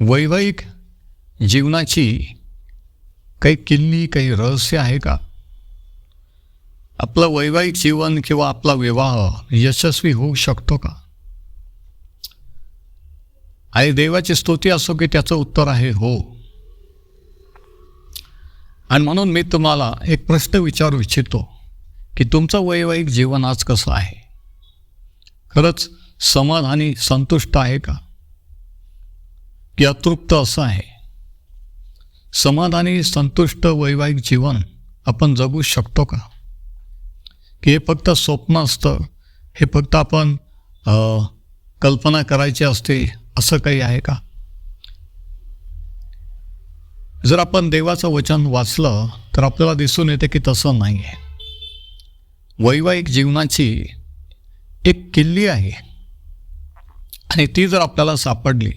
वैवाहिक जीवनाची काही किल्ली काही रहस्य आहे का? आपलं वैवाहिक जीवन किंवा आपला विवाह यशस्वी होऊ शकतो का? आणि देवाची स्तुती असो की त्याचं उत्तर आहे हो. आणि म्हणून मी तुम्हाला एक प्रश्न विचारू इच्छितो की तुमचं वैवाहिक जीवन आज कसं आहे? खरंच समाधानी संतुष्ट आहे का? की अतृप्त असं आहे. समाधानी संतुष्ट वैवाहिक जीवन आपण जगू शकतो का? की हे फक्त स्वप्न असतं. हे फक्त आपण कल्पना करायची असते असं काही आहे का? जर आपण देवाचं वचन वाचलं तर आपल्याला दिसून येते की तसं नाही आहे. वैवाहिक जीवनाची एक किल्ली आहे. आणि ती जर आपल्याला सापडली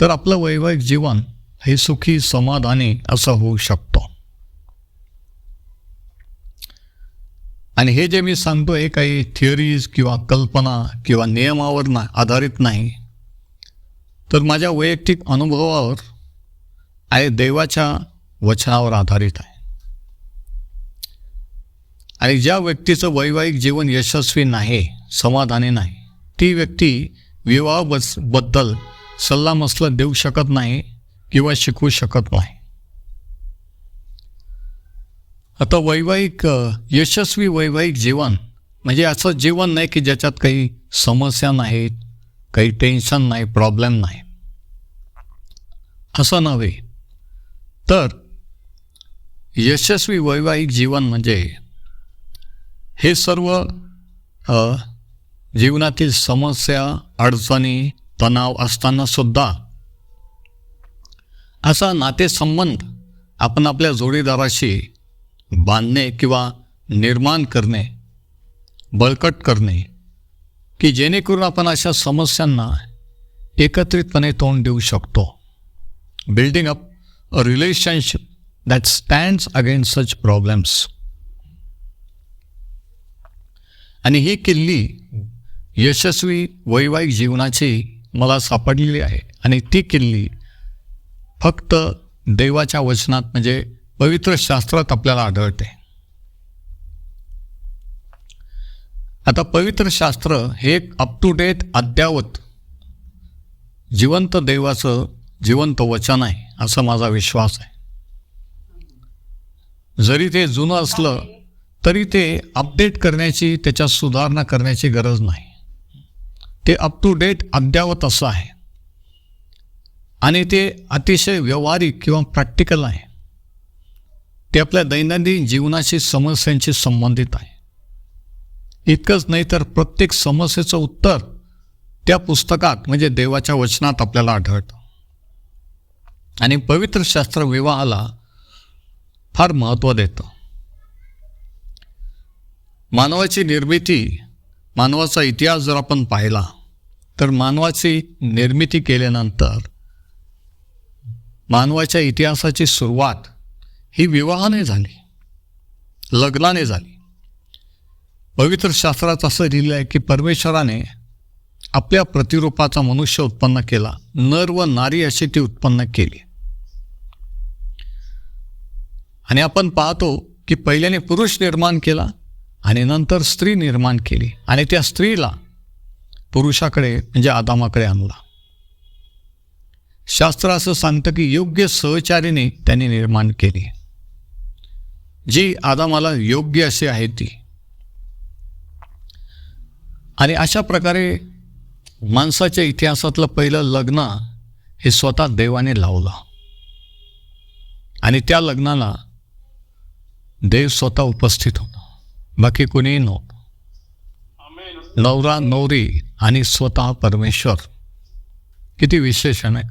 तर आपलं वैवाहिक जीवन हे सुखी समाधानी असं होऊ शकतो. आणि हे जे मी सांगतो हे काही थिअरीज किंवा कल्पना किंवा नियमावर ना आधारित नाही. तर माझ्या वैयक्तिक अनुभवावर आणि देवाच्या वचनावर आधारित आहे. आणि ज्या व्यक्तीचं वैवाहिक जीवन यशस्वी नाही समाधानी नाही ती व्यक्ती विवाहाबद्दल सल्ला सल्लामसलत देऊ शकत नाही किंवा शिकवू शकत नाही. आता वैवाहिक यशस्वी वैवाहिक जीवन म्हणजे असं जीवन नाही की ज्याच्यात काही समस्या नाहीत काही टेन्शन नाही प्रॉब्लेम नाही. असं नव्हे. तर यशस्वी वैवाहिक जीवन म्हणजे हे सर्व जीवनातील समस्या अडचणी तणाव असताना सुद्धा असा नातेसंबंध आपण आपल्या जोडीदाराशी बांधणे किंवा निर्माण करणे बळकट करणे की जेणेकरून आपण अशा समस्यांना एकत्रितपणे तोंड देऊ शकतो. Building up a relationship that stands against such problems आणि ही किल्ली यशस्वी वैवाहिक जीवनाची मला सापडलेली आहे आणि ती किल्ली फक्त देवाच्या वचनात म्हणजे पवित्र शास्त्रात आपल्याला आढळते. आता पवित्र शास्त्र हे एक अप टू डेट अद्यावत जिवंत देवाचं जिवंत वचन आहे असा माझा विश्वास आहे. जरी ते जुनं असलं तरी ते अपडेट करण्याची त्याच्यात सुधारणा करण्याची गरज नाही. ते अप टू डेट अद्यावत असं आहे. आणि ते अतिशय व्यवहारिक किंवा प्रॅक्टिकल आहे. ते आपल्या दैनंदिन जीवनाशी समस्यांशी संबंधित आहे. इतकंच नाही तर प्रत्येक समस्येचं उत्तर त्या पुस्तकात म्हणजे देवाच्या वचनात आपल्याला आढळतं. आणि पवित्र शास्त्र विवाहाला फार महत्त्व देतं. मानवाची निर्मिती मानवाचा इतिहास जर आपण पाहिला तर मानवाची निर्मिती केल्यानंतर मानवाच्या इतिहासाची सुरुवात ही विवाहाने झाली लग्नाने झाली. पवित्र शास्त्रात असं लिहिलं आहे की परमेश्वराने आपल्या प्रतिरूपाचा मनुष्य उत्पन्न केला नर व नारी अशी ती उत्पन्न केली. आणि आपण पाहतो की पहिल्याने पुरुष निर्माण केला आणि नंतर स्त्री निर्माण केली. आणि त्या स्त्रीला पुरुषाकडे म्हणजे आदामाकडे आणला. शास्त्र असं सांगतं की योग्य सहचारीने त्यांनी निर्माण केली. जी आदामाला योग्य अशी आहे ती. आणि अशा प्रकारे माणसाच्या इतिहासातलं पहिलं लग्न हे स्वतः देवाने लावलं. आणि त्या लग्नाला देव स्वतः उपस्थित होता. बाकी कोणीही नव्हतं. नवरा नवरी आणि स्वतः परमेश्वर. किती विशेषण आहे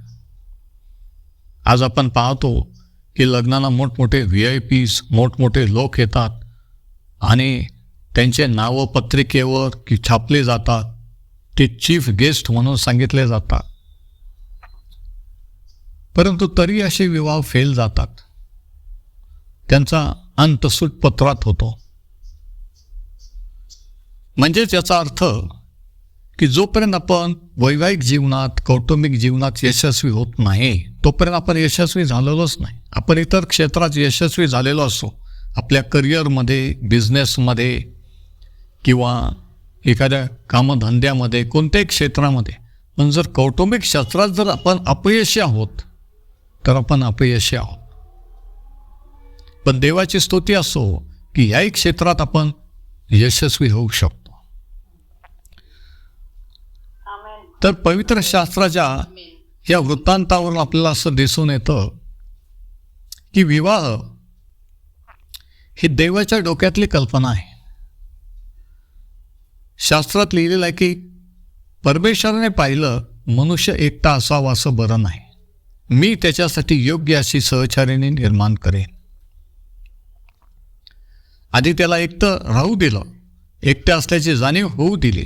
आज आपण पाहतो की लग्नाला मोठमोठे व्ही आय पीज मोठमोठे लोक येतात आणि त्यांचे नावं पत्रिकेवर की छापले जातात. ते चीफ गेस्ट म्हणून सांगितले जातात. परंतु तरी असे विवाह फेल जातात. त्यांचा अंतसूट पत्रात होतो. म्हणजेच याचा अर्थ की जोपर्यंत आपण वैवाहिक जीवनात कौटुंबिक जीवनात यशस्वी होत नाही तोपर्यंत आपण यशस्वी झालेलोच नाही. आपण इतर क्षेत्रात यशस्वी झालेलो असो आपल्या करिअरमध्ये बिझनेसमध्ये किंवा एखाद्या कामधंद्यामध्ये कोणत्याही क्षेत्रामध्ये. पण जर कौटुंबिक क्षेत्रात जर आपण अपयशी आहोत तर आपण अपयशी आहोत. पण देवाची स्तुती असो की याही क्षेत्रात आपण यशस्वी होऊ शकतो. तर पवित्र शास्त्राच्या या वृत्तांतावरून आपल्याला असं दिसून येतं की विवाह ही देवाच्या डोक्यातली कल्पना आहे. शास्त्रात लिहिलेलं आहे की परमेश्वराने पाहिलं मनुष्य एकटा असावा असं बरं नाही. मी त्याच्यासाठी योग्य अशी सहचार्याने निर्माण करेन. आधी त्याला एकटं राहू दिलं. एकटं असल्याची जाणीव होऊ दिली.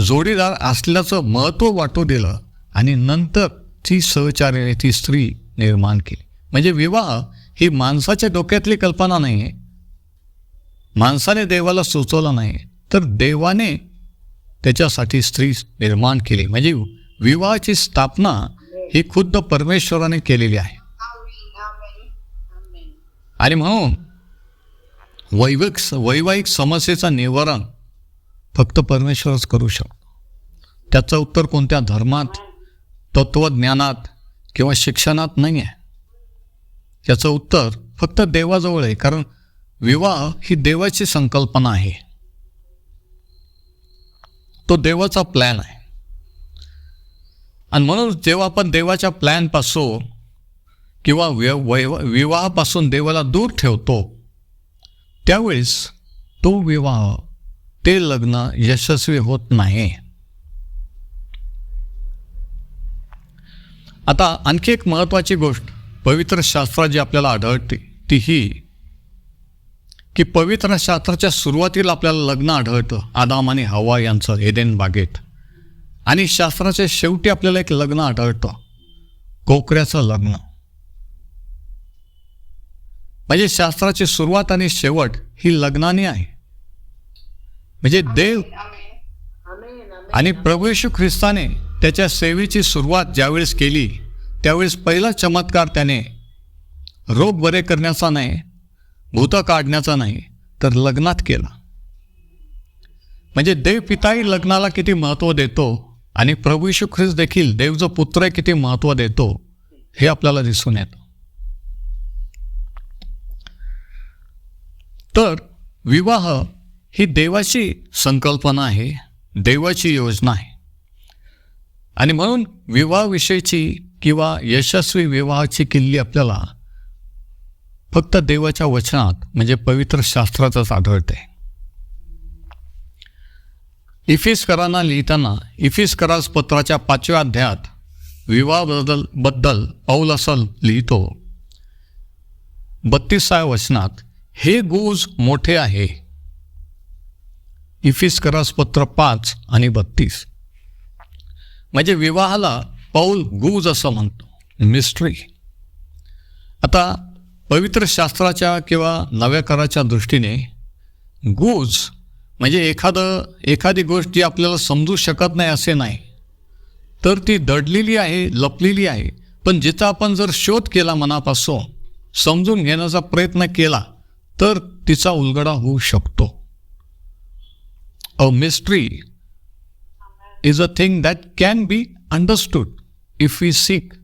जोडीदार असल्याचं महत्त्व वाटू दिलं आणि नंतर ती सहचार्याने ती स्त्री निर्माण केली. म्हणजे विवाह ही माणसाच्या डोक्यातली कल्पना नाही आहे माणसाने देवाला सुचवलं नाही तर देवाने त्याच्यासाठी स्त्री निर्माण केली. म्हणजे विवाहाची स्थापना ही खुद्द परमेश्वराने केलेली आहे. आणि म्हणून वैविक वैवाहिक समस्येचं निवारण फक्त परमेश्वरच करू शकतो. त्याचं उत्तर कोणत्या धर्मात तत्त्वज्ञानात किंवा शिक्षणात नाही आहे याचं उत्तर फक्त देवाजवळ आहे कारण विवाह ही देवाची संकल्पना आहे. तो देवाचा प्लॅन आहे. आणि म्हणून जेव्हा आपण देवाच्या प्लॅनपासून किंवा वै वै विवाहापासून देवाला दूर ठेवतो त्यावेळेस तो विवाह ते लग्न यशस्वी होत नाही. आता आणखी एक महत्त्वाची गोष्ट पवित्र शास्त्रात जी आपल्याला आढळते ती ही की पवित्र शास्त्राच्या सुरुवातीला आपल्याला लग्न आढळतं आदाम आणि हवा यांचं एदेन बागेत. आणि शास्त्राच्या शेवटी आपल्याला एक लग्न आढळतं कोकऱ्याचं लग्न. म्हणजे शास्त्राची सुरुवात आणि शेवट ही लग्नाने आहे. म्हणजे देव आणि प्रभू येशू ख्रिस्ताने त्याच्या सेवेची सुरुवात ज्यावेळेस केली त्यावेळेस पहिला चमत्कार त्याने रोग बरे करण्याचा नाही भूत काढण्याचा नाही तर लग्नात केला. म्हणजे देव पिताही लग्नाला किती महत्त्व देतो आणि प्रभू यशू ख्रिस्त देखील देव जो पुत्र आहे किती महत्त्व देतो हे आपल्याला दिसून येतं. तर विवाह ही देवाची संकल्पना आहे देवाची योजना आहे. आणि म्हणून विवाहाविषयीची किंवा यशस्वी विवाहाची किल्ली आपल्याला फक्त देवाच्या वचनात म्हणजे पवित्र शास्त्रातच आढळते. इफिसकरांना लिहिताना इफिसकरास पत्राच्या पाचव्या अध्यायात विवाहाबद्दल बद्दल औल असल लिहितो. बत्तीसाव्या वचनात हे गुज मोठे आहे इफिसकरास पत्र पाच आणि बत्तीस. म्हणजे विवाहाला पाऊल गुज असं म्हणतो. मिस्ट्री आता पवित्र शास्त्राच्या किंवा नव्या कराच्या दृष्टीने गुज म्हणजे एखादं एखादी गोष्ट जी आपल्याला समजू शकत नाही असे नाही. तर ती दडलेली आहे लपलेली आहे. पण जिचा आपण जर शोध केला मनापासून समजून घेण्याचा प्रयत्न केला तर तिचा उलगडा होऊ शकतो. A mystery is a thing that can be understood if we seek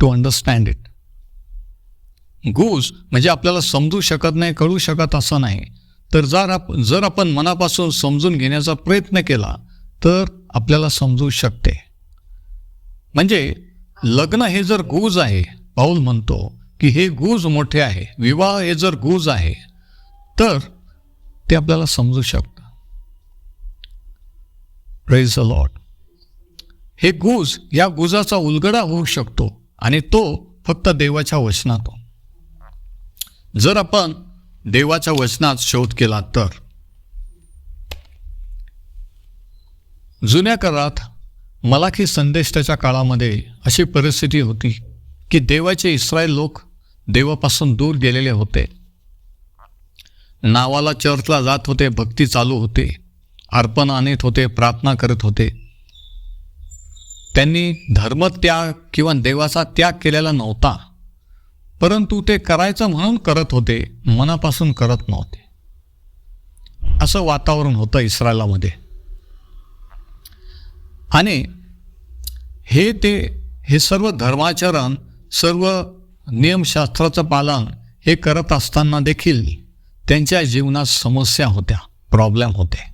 to understand it गूज म्हणजे आपल्याला समजू शकत नाही कळू शकत असं नाही. तर जर आप जर आपण मनापासून समजून घेण्याचा प्रयत्न केला तर आपल्याला समजू शकते. म्हणजे लग्न हे जर गुज आहे पाऊल म्हणतो की हे गूज मोठे आहे विवाह हे जर गुज आहे तर ते आपल्याला समजू शकतं. प्रेज अ लॉट हे गुज या गुजाचा उलगडा होऊ शकतो आणि तो फक्त देवाच्या वचनात जर आपण देवाच्या वचनात शोध केला तर जुन्या काळात मलाखी संदेष्टाच्या काळामध्ये अशी परिस्थिती होती की देवाचे इस्रायल लोक देवापासून दूर गेलेले होते. नावाला चर्चला जात होते भक्ती चालू होते. अर्पण आणत होते प्रार्थना करत होते. त्यांनी धर्मत्याग किंवा देवाचा त्याग केलेला नव्हता. परंतु ते करायचं म्हणून करत होते मनापासून करत नव्हते. असं वातावरण होतं इस्रायलामध्ये. आणि हे ते हे सर्व धर्माचरण सर्व नियमशास्त्राचं पालन हे करत असताना देखील त्यांच्या जीवनात समस्या होत्या प्रॉब्लेम होते.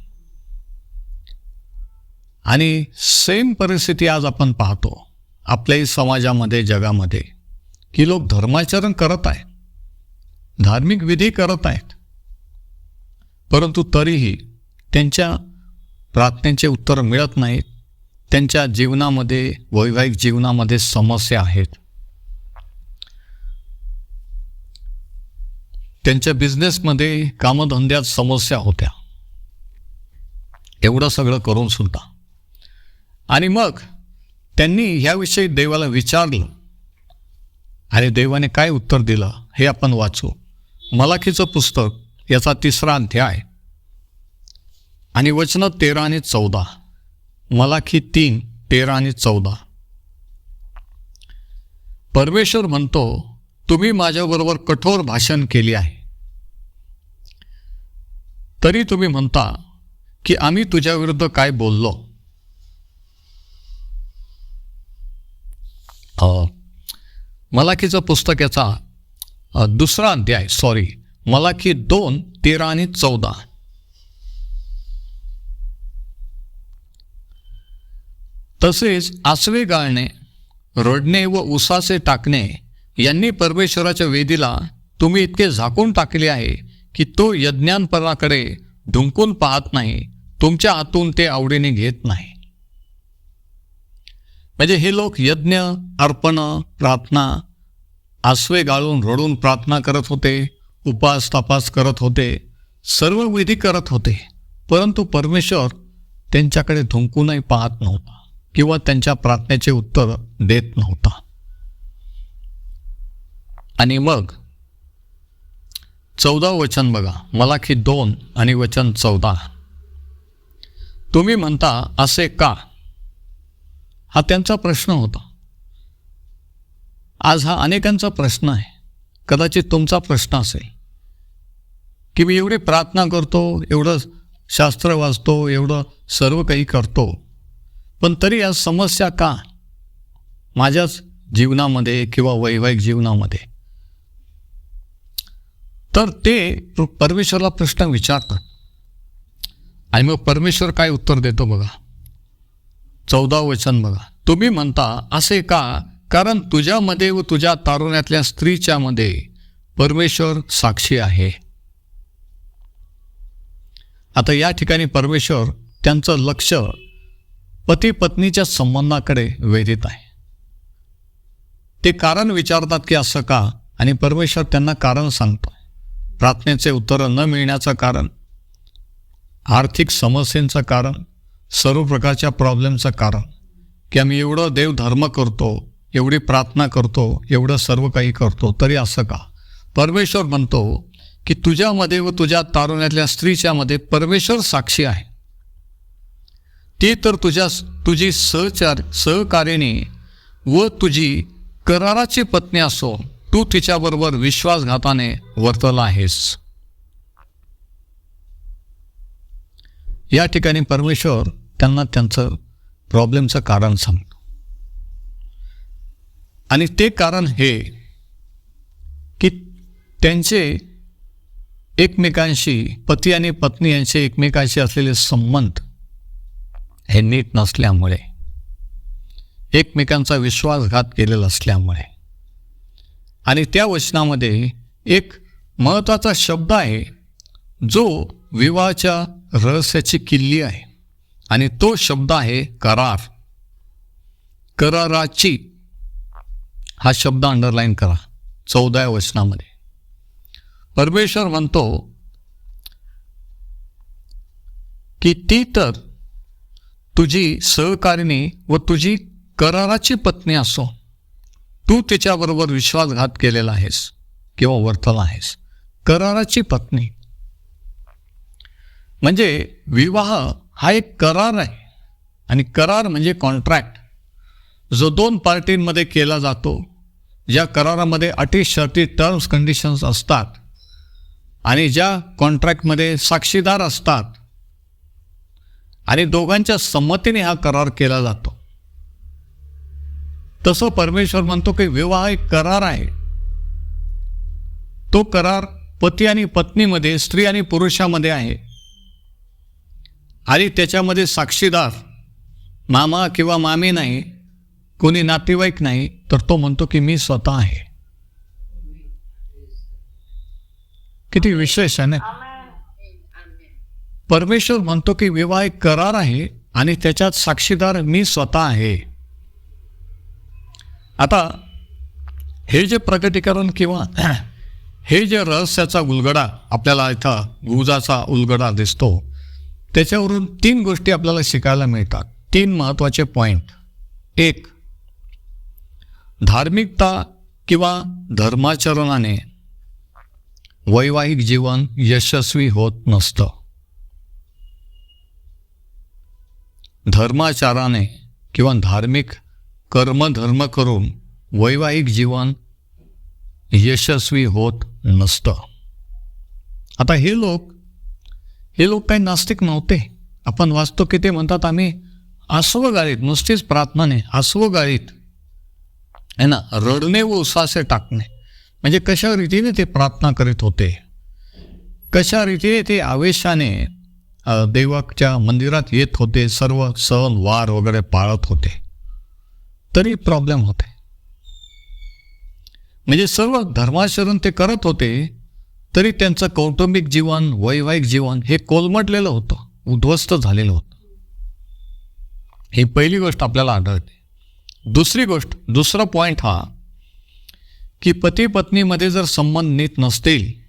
आणि सेम परिस्थिती आज आपण पाहतो. आपल्याही समाजामध्ये जगामध्ये. की लोक धर्माचरण करत आहेत. धार्मिक विधी करत आहेत. परंतु तरीही त्यांच्या प्रार्थनेचे उत्तर मिळत नाहीत. त्यांच्या जीवनामध्ये वैवाहिक जीवनामध्ये समस्या आहेत. त्यांच्या बिझनेसमध्ये कामधंद्यात समस्या होत्या. एवढं सगळं करून सुद्धा. आणि मग त्यांनी ह्याविषयी देवाला विचारलं. आणि देवाने काय उत्तर दिलं? हे आपण वाचू. मलाखीचं पुस्तक याचा तिसरा अध्याय. आणि वचन तेरा आणि चौदा. मलाखी तीन तेरा आणि चौदा. परमेश्वर म्हणतो तुम्ही माझ्याबरोबर कठोर भाषण केली आहे. तरी तुम्ही म्हणता की आम्ही तुझ्याविरुद्ध काय बोललो? मलाखीचं पुस्तक याचा दुसरा अध्याय सॉरी मलाखी दोन तेरा आणि चौदा. तसेच आसवे गाळणे रडणे व उसाचे टाकणे यांनी परमेश्वराच्या वेदीला तुम्ही इतके झाकून टाकले आहे की तो यज्ञानपराकडे ढुंकून पाहत नाही तुमच्या हातून ते आवडीने घेत नाही. म्हणजे हे लोक यज्ञ अर्पण प्रार्थना आसवे गाळून रडून प्रार्थना करत होते उपास तपास करत होते सर्व विधी करत होते. परंतु परमेश्वर त्यांच्याकडे धुंकूनही पाहत नव्हता किंवा त्यांच्या प्रार्थनेचे उत्तर देत नव्हता. आणि मग चौदा वचन बघा. मला की दोन आणि वचन चौदा. तुम्ही म्हणता असे का? हा त्यांचा प्रश्न होता. आज हा अनेकांचा प्रश्न आहे. कदाचित तुमचा प्रश्न असेल. की मी एवढी प्रार्थना करतो एवढं शास्त्र वाचतो एवढं सर्व काही करतो. पण तरी आज समस्या का? माझ्याच जीवनामध्ये किंवा वैवाहिक जीवनामध्ये. तर ते परमेश्वरला प्रश्न विचारतात. आणि मग परमेश्वर काय उत्तर देतो बघा. चौदा वचन बघा. तुम्ही म्हणता असे का? कारण तुझ्यामध्ये व तुझ्या तारुण्यातल्या स्त्रीच्या मध्ये परमेश्वर साक्षी आहे. आता या ठिकाणी परमेश्वर त्यांचं लक्ष पती पत्नीच्या संबंधाकडे वेधित आहे. ते कारण विचारतात की असं का? आणि परमेश्वर त्यांना कारण सांगतो. प्रार्थनेचे उत्तर न मिळण्याचं कारण आर्थिक समस्येचं कारण सर्व प्रकारच्या प्रॉब्लेमचं कारण. की आम्ही एवढं देवधर्म करतो एवढी प्रार्थना करतो एवढं सर्व काही करतो तरी असं का? परमेश्वर म्हणतो की तुझ्यामध्ये व तुझ्या तारुण्यातल्या स्त्रीच्यामध्ये परमेश्वर साक्षी आहे. ती तर तुझ्या तुझी सहचार सहकारिणी व तुझी कराराची पत्नी असो तू तिच्याबरोबर विश्वासघाताने वर्तला आहेस. या ठिकाणी परमेश्वर त्यांना त्यांचं प्रॉब्लेमचं कारण सांगतो. आणि ते कारण हे की त्यांचे एकमेकांशी पती आणि पत्नी यांचे एकमेकांशी असलेले संबंध हे नीट नसल्यामुळे एकमेकांचा विश्वासघात केलेला असल्यामुळे. आणि त्या वचनामध्ये एक महत्त्वाचा शब्द आहे जो विवाहाच्या रहस्याची किल्ली आहे. आणि तो शब्द आहे करार. कराराची हा शब्द अंडरलाईन करा चौदा वचनामध्ये. परमेश्वर म्हणतो की ती तर तुझी सहकारिणी व तुझी कराराची पत्नी असो. तू तिच्याबरोबर विश्वासघात केलेला आहेस किंवा वर्तला आहेस. कराराची पत्नी. म्हणजे विवाह हा एक करार आहे. आणि करार म्हणजे कॉन्ट्रॅक्ट जो दोन पार्टींमध्ये केला जातो ज्या करारामध्ये अटी शर्ती टर्म्स कंडिशन्स असतात आणि ज्या कॉन्ट्रॅक्टमध्ये साक्षीदार असतात आणि दोघांच्या संमतीने हा करार केला जातो. तसं परमेश्वर म्हणतो की विवाह एक करार आहे. तो करार पती आणि पत्नीमध्ये स्त्री आणि पुरुषामध्ये आहे. आणि त्याच्यामध्ये साक्षीदार मामा किंवा मामी नाही कोणी नातेवाईक नाही तर तो म्हणतो की मी स्वतः आहे. किती विशेष आहे ना परमेश्वर म्हणतो की विवाह एक करार आहे आणि त्याच्यात साक्षीदार मी स्वतः आहे. आता हे जे प्रकटीकरण किंवा हे जे रहस्याचा उलगडा आपल्याला इथं गुजाचा उलगडा दिसतो त्याच्यावरून तीन गोष्टी आपल्याला शिकायला मिळतात. तीन महत्त्वाचे पॉईंट एक धार्मिकता किंवा धर्माचरणाने वैवाहिक जीवन यशस्वी होत नसतं. धर्माचाराने किंवा धार्मिक कर्मधर्म करून वैवाहिक जीवन यशस्वी होत नसतं. आता हे लोक हे लोक काही नास्तिक नव्हते. आपण वाचतो की ते म्हणतात आम्ही आसवगाळीत नुसतीच प्रार्थनाने नाही आसवगाळीत आहे ना रडणे व उसासे टाकणे. म्हणजे कशा रीतीने ते प्रार्थना करीत होते? कशा रीतीने ते आवेशाने देवाच्या मंदिरात येत होते सर्व सण वार वगैरे पाळत होते. तरी प्रॉब्लेम होते. म्हणजे सर्व धर्माचरण ते करत होते तरी त्यांचं कौटुंबिक जीवन वैवाहिक जीवन हे कोलमटलेलं होतं उद्ध्वस्त झालेलं होतं. ही पहिली गोष्ट आपल्याला आढळते. दुसरी गोष्ट दुसरा पॉईंट हा की पती पत्नीमध्ये जर संबंध नीट नसतील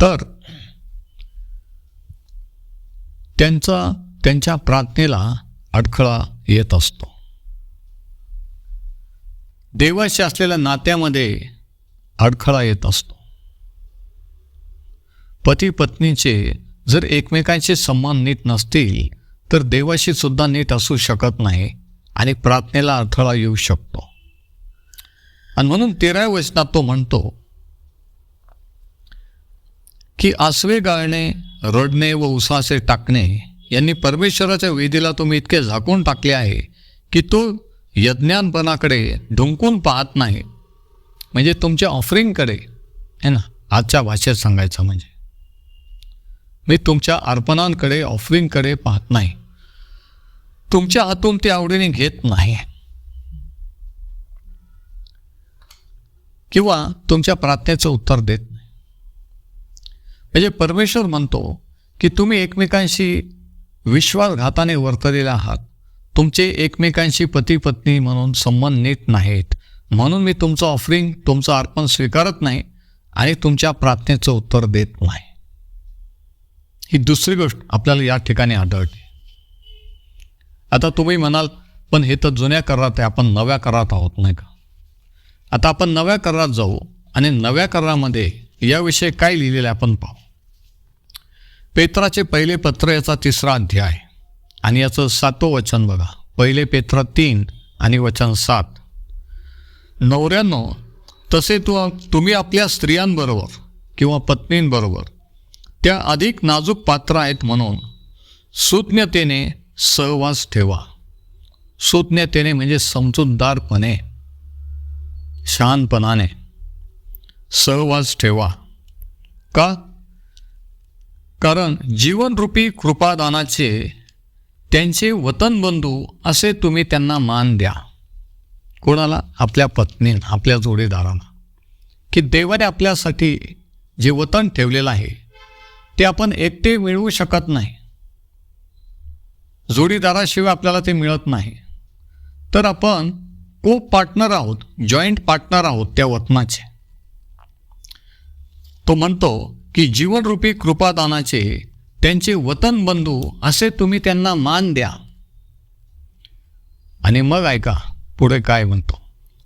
तर त्यांचा त्यांच्या प्रार्थनेला अडखळा येत असतो. देवाशी असलेल्या नात्यामध्ये अडखळा येत असतो. पती पत्नीचे जर एकमेकांचे सन्मान नीट नसतील तर देवाशी सुद्धा नीट असू शकत नाही आणि प्रार्थनेला अडथळा येऊ शकतो. आणि म्हणून तेराव्या वचनात तो म्हणतो की आसवे गाळणे रडणे व उसासे टाकणे यांनी परमेश्वराच्या वेदीला तुम्ही इतके झाकून टाकले आहे की तो यज्ञानपणाकडे ढुंकून पाहत नाही. म्हणजे तुमच्या ऑफरिंगकडे आहे ना? आजच्या भाषेत सांगायचं म्हणजे. मी तुमच्या अर्पणांकडे ऑफरिंगकडे पाहत नाही. तुमच्या हातून ते आवडीने घेत नाही. किंवा तुमच्या प्रार्थनेचं उत्तर देत नाही. म्हणजे परमेश्वर म्हणतो की तुम्ही एकमेकांशी विश्वासघाताने वर्तलेले आहात. तुमचे एकमेकांशी पती पत्नी म्हणून संबंध नीट नाहीत. म्हणून मी तुमचं ऑफरिंग तुमचं अर्पण स्वीकारत नाही आणि तुमच्या प्रार्थनेचं उत्तर देत नाही. ही दुसरी गोष्ट आपल्याला या ठिकाणी आढळते. आता तुम्ही म्हणाल पण हे तर जुन्या करारात आहे आपण नव्या करारात आहोत नाही का? आता आपण नव्या करारात जाऊ आणि नव्या करारामध्ये याविषयी काय लिहिलेलं आहे आपण पाहू. पेत्राचे पहिले पत्र याचा तिसरा अध्याय आणि याचं सातवं वचन बघा. पहिले पेत्र तीन आणि वचन सात. नवऱ्यानो तसे तू तुम्ही आपल्या स्त्रियांबरोबर किंवा पत्नींबरोबर त्या अधिक नाजूक पात्र आहेत म्हणून सुज्ञतेने सहवास ठेवा. सुज्ञतेने म्हणजे समजूतदारपणे शहानपणाने सहवास ठेवा. का? कारण जीवनरूपी कृपादानाचे त्यांचे वतनबंधू असे तुम्ही त्यांना मान द्या. कोणाला? आपल्या पत्नी आपल्या जोडीदारांना. की देवाने आपल्यासाठी जे वतन ठेवलेलं आहे ते आपण एकटे मिळवू शकत नाही. जोडीदाराशिवाय आपल्याला ते मिळत नाही. तर आपण को पार्टनर आहोत जॉईंट पार्टनर आहोत त्या वतनाचे. तो म्हणतो की जीवनरूपी कृपादानाचे त्यांचे वतन बंधू असे तुम्ही त्यांना मान द्या. आणि मग ऐका पुढे काय म्हणतो?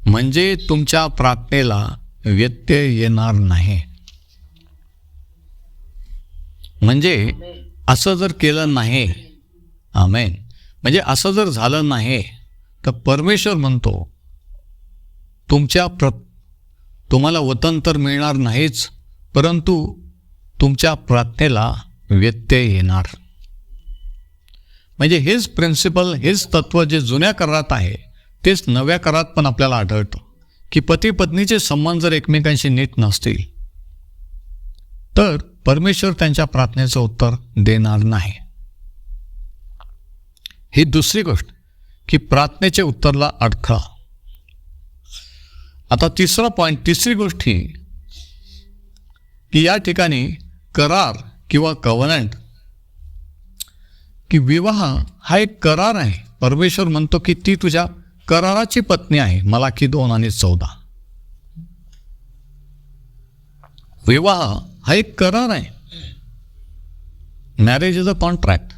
म्हणजे तुमच्या प्रार्थनेला व्यत्यय येणार नाही. म्हणजे असं जर केलं नाही आमेन. म्हणजे असं जर झालं नाही तर परमेश्वर म्हणतो तुमच्या प्र तुम्हाला वतन तर मिळणार नाहीच परंतु तुमच्या प्रार्थनेला व्यत्यय येणार. म्हणजे हेच प्रिन्सिपल हेच तत्त्व जे जुन्या करारात आहे तेच नव्या करारात पण आपल्याला आढळतं. की पती पत्नीचे संबंध जर एकमेकांशी नीट नसतील तर परमेश्वर त्यांच्या प्रार्थनेचं उत्तर देणार नाही. ही दुसरी गोष्ट की प्रार्थनेच्या उत्तरला अडथळा आता तिसरा पॉईंट तिसरी गोष्ट ही की या ठिकाणी करार किंवा कवनंट की विवाह हा एक करार आहे. परमेश्वर म्हणतो की ती तुझ्या कराराची पत्नी आहे. मला की दोन आणि चौदा. विवाह हा एक करार आहे. मॅरेज इज अ कॉन्ट्रॅक्ट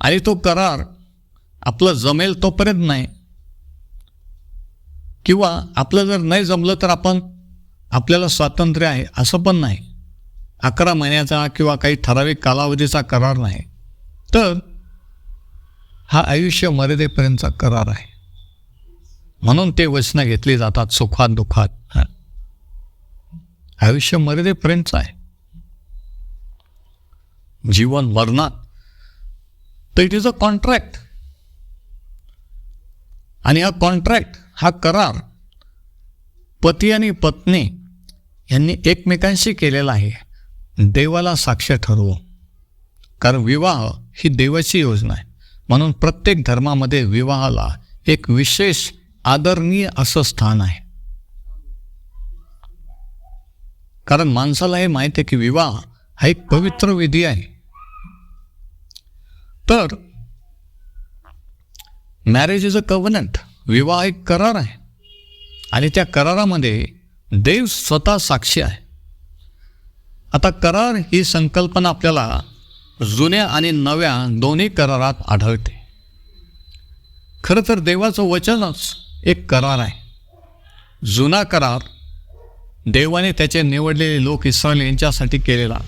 आणि तो करार आपलं जमेल तोपर्यंत नाही. किंवा आपलं जर नाही जमलं तर आपण आपल्याला स्वातंत्र्य आहे असं पण नाही. अकरा महिन्याचा किंवा काही ठराविक कालावधीचा करार नाही. तर हा आयुष्य मर्यादेपर्यंतचा करार आहे. म्हणून ते वचनं घेतली जातात सुखात दुःखात. आयुष्य मर्यादेपर्यंतच आहे. जीवन मरणार. तर इट इज अ कॉन्ट्रॅक्ट आणि हा कॉन्ट्रॅक्ट हा करार पती आणि पत्नी यांनी एकमेकांशी केलेला आहे. देवाला साक्ष ठरवू. कारण विवाह ही देवाची योजना आहे. म्हणून प्रत्येक धर्मामध्ये विवाहाला एक विशेष आदरणीय असं स्थान आहे. कारण माणसाला हे माहिती आहे की विवाह हा एक पवित्र विधी आहे. तर मॅरेज इज अ कव्हनंट विवाह एक करार आहे. आणि त्या करारामध्ये देव स्वतः साक्षी आहे. आता करार ही संकल्पना आपल्याला जुन्या आणि नव्या दोन्ही करारात आढळते. खरं तर देवाचं वचनच एक करार आहे. जुना करार देवाने त्याचे निवडलेले लोक इस्रायल यांच्यासाठी केलेला.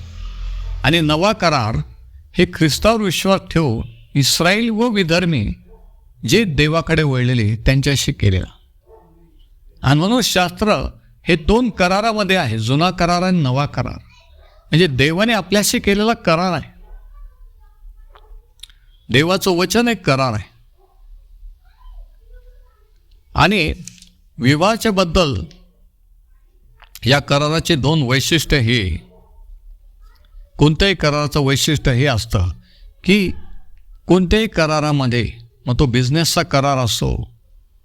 आणि नवा करार हे ख्रिस्तावर विश्वास ठेवून इस्रायल व विधर्मी जे देवाकडे वळलेले त्यांच्याशी केलेला. आणि म्हणून शास्त्र हे दोन करारामध्ये आहे जुना करार आणि नवा करार. म्हणजे देवाने आपल्याशी केलेला करार आहे. देवाचं वचन एक करार आहे. आणि विवाहाच्याबद्दल या कराराचे दोन वैशिष्ट्य हे कोणत्याही कराराचं वैशिष्ट्य हे असतं की कोणत्याही करारामध्ये मग तो बिझनेसचा करार असो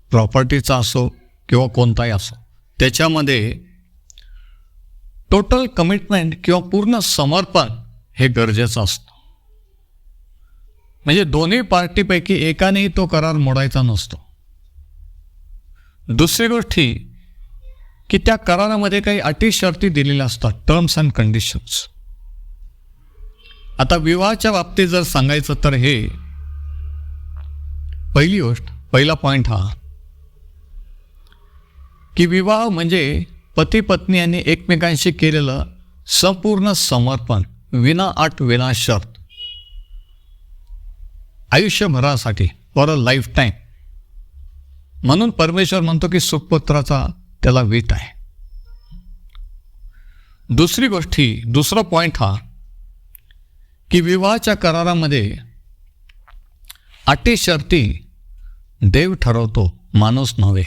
प्रॉपर्टीचा असो किंवा कोणताही असो त्याच्यामध्ये टोटल कमिटमेंट किंवा पूर्ण समर्पण हे गरजेचं असतं. म्हणजे दोन्ही पार्टीपैकी एकानेही तो करार मोडायचा नसतो. दुसरी गोष्ट ही की त्या करारामध्ये काही अटी शर्ती दिलेल्या असतात टर्म्स अँड कंडिशन्स आता विवाहाच्या बाबतीत जर सांगायचं तर हे पहिली गोष्ट पहिला पॉईंट हा की विवाह म्हणजे पती पत्नी यांनी एकमेकांशी केलेलं संपूर्ण समर्पण विना अट विना शर्त. आयुष्यभरासाठी फॉर अ लाईफ टाईम म्हणून परमेश्वर म्हणतो की सुपुत्राचा त्याला वीट आहे. दुसरी गोष्टी दुसरा पॉईंट हा की विवाहाच्या करारामध्ये अटी शर्ती देव ठरवतो माणूस नव्हे.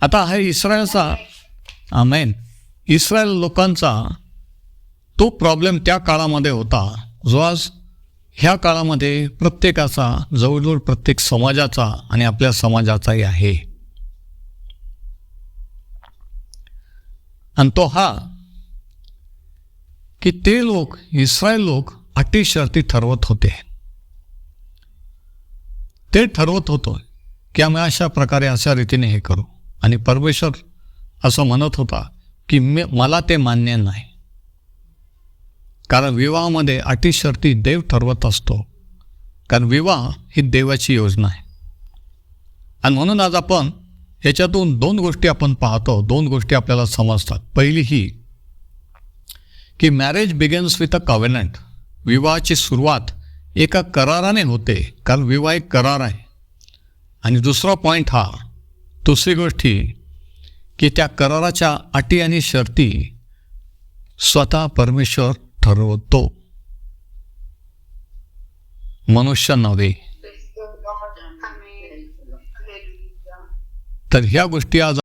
आता हा इस्रायलचा आमेन इस्रायल लोकांचा तो प्रॉब्लेम त्या काळामध्ये होता जो आज ह्या काळामध्ये प्रत्येकाचा जवळजवळ प्रत्येक समाजाचा आणि आपल्या समाजाचाही आहे. आणि तो हा की ते लोक इस्रायल लोक अटी शर्ती ठरवत होते. ते ठरवत होतो की आम्ही अशा प्रकारे अशा रीतीने हे करू. आणि परमेश्वर असं म्हणत होता की मी मला ते मान्य नाही. कारण विवाहामध्ये अटी शर्ती देव ठरवत असतो. कारण विवाह ही देवाची योजना आहे. आणि म्हणून आज आपण ह्याच्यातून दोन गोष्टी आपण पाहतो. दोन गोष्टी आपल्याला समजतात. पहिली ही की marriage begins with a covenant विवाहाची सुरुवात एका कराराने होते. कारण विवाह एक करार आहे. आणि दुसरा पॉईंट हा दुसरी गोष्ट ही की त्या कराराच्या अटी आणि शर्ती स्वतः परमेश्वर ठरवतो. मनुष्य नव्हे. तर ह्या गोष्टी आज